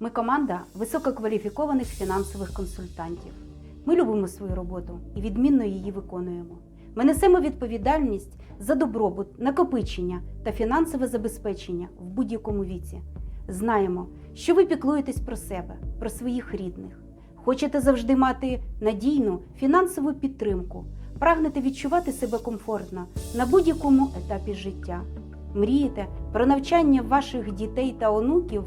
Ми команда висококваліфікованих фінансових консультантів. Ми любимо свою роботу і відмінно її виконуємо. Ми несемо відповідальність за добробут, накопичення та фінансове забезпечення в будь-якому віці. Знаємо, що ви піклуєтесь про себе, про своїх рідних. Хочете завжди мати надійну фінансову підтримку, прагнете відчувати себе комфортно на будь-якому етапі життя. Мрієте про навчання ваших дітей та онуків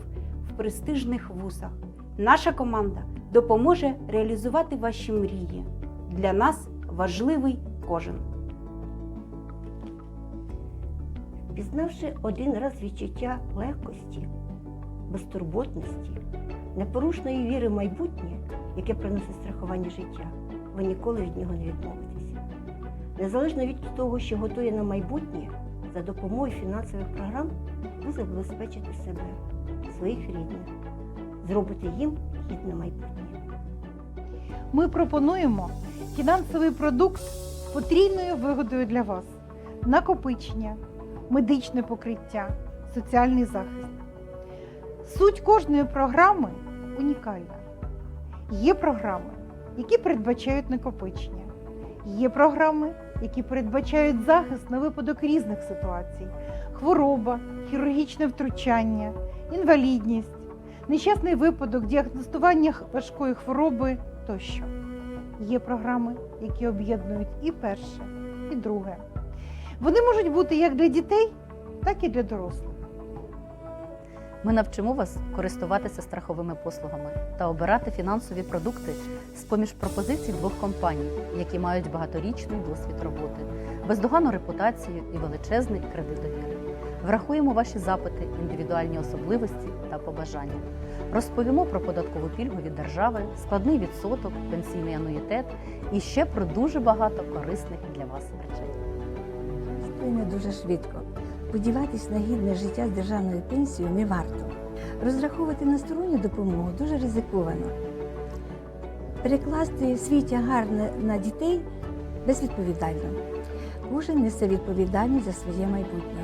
престижних вузах. Наша команда допоможе реалізувати ваші мрії. Для нас важливий кожен. Пізнавши один раз відчуття легкості, безтурботності, непорушної віри в майбутнє, яке приносить страхування життя, ви ніколи від нього не відмовитеся. Незалежно від того, що готує на майбутнє, за допомогою фінансових програм ви забезпечите себе, своїх рідних, зробите їм гідне майбутнє. Ми пропонуємо фінансовий продукт з потрійною вигодою для вас: накопичення, медичне покриття, соціальний захист. Суть кожної програми унікальна. Є програми, які передбачають накопичення, є програми, які передбачають захист на випадок різних ситуацій: хвороба, хірургічне втручання, інвалідність, нещасний випадок, діагностування важкої хвороби тощо. Є програми, які об'єднують і перше, і друге. Вони можуть бути як для дітей, так і для дорослих. Ми навчимо вас користуватися страховими послугами та обирати фінансові продукти з поміж пропозицій двох компаній, які мають багаторічний досвід роботи, бездоганну репутацію і величезний кредит довіри. Врахуємо ваші запити, індивідуальні особливості та побажання. Розповімо про податкову пільгу від держави, складний відсоток, пенсійний ануїтет і ще про дуже багато корисних для вас речей. Сплине дуже швидко. Сподіватись на гідне життя з державною пенсією не варто. Розраховувати на сторонню допомогу дуже ризиковано. Перекласти свій тягар на дітей безвідповідально. Кожен несе відповідальність за своє майбутнє.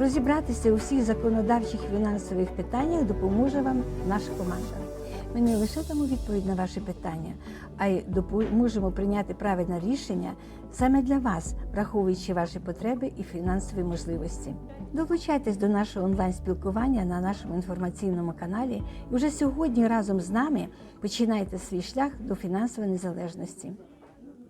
Розібратися у всіх законодавчих фінансових питаннях допоможе вам наша команда. Ми не лише дамо відповідь на ваші питання, а й допоможемо прийняти правильне рішення саме для вас, враховуючи ваші потреби і фінансові можливості. Долучайтесь до нашого онлайн-спілкування на нашому інформаційному каналі і вже сьогодні разом з нами починайте свій шлях до фінансової незалежності.